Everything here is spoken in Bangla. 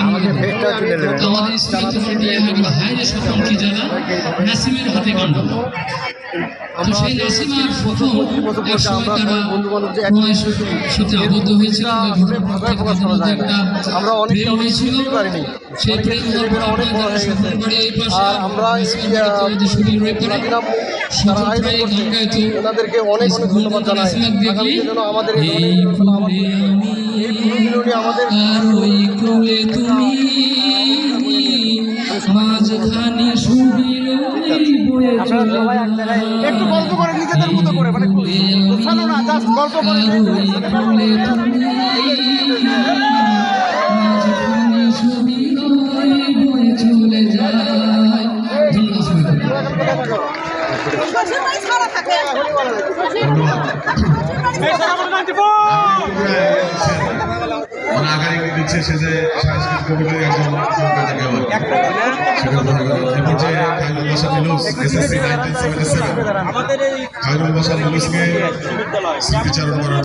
আমাদের দিয়ে হলো হাইরে সকলকে জানা? নাসিমের হাতে কাণ্ড আমরা অনেক পারিনি। সেই প্রেম অনেক বড় হয়ে গেছে। আর আমাদের ওনাদেরকে অনেক অনেক ধন্যবাদ জানাই। যেন তুমি মাঝখানে একটু গল্প করে নিজেদের মতো করে মানে না গল্প করে সে যে সাংস্কৃতিক কমিটির একজন সেটা বাসা নিলুস SSC nineteen seventy seven Khairul বাসা নিলুসকে স্মৃতিচারণ করার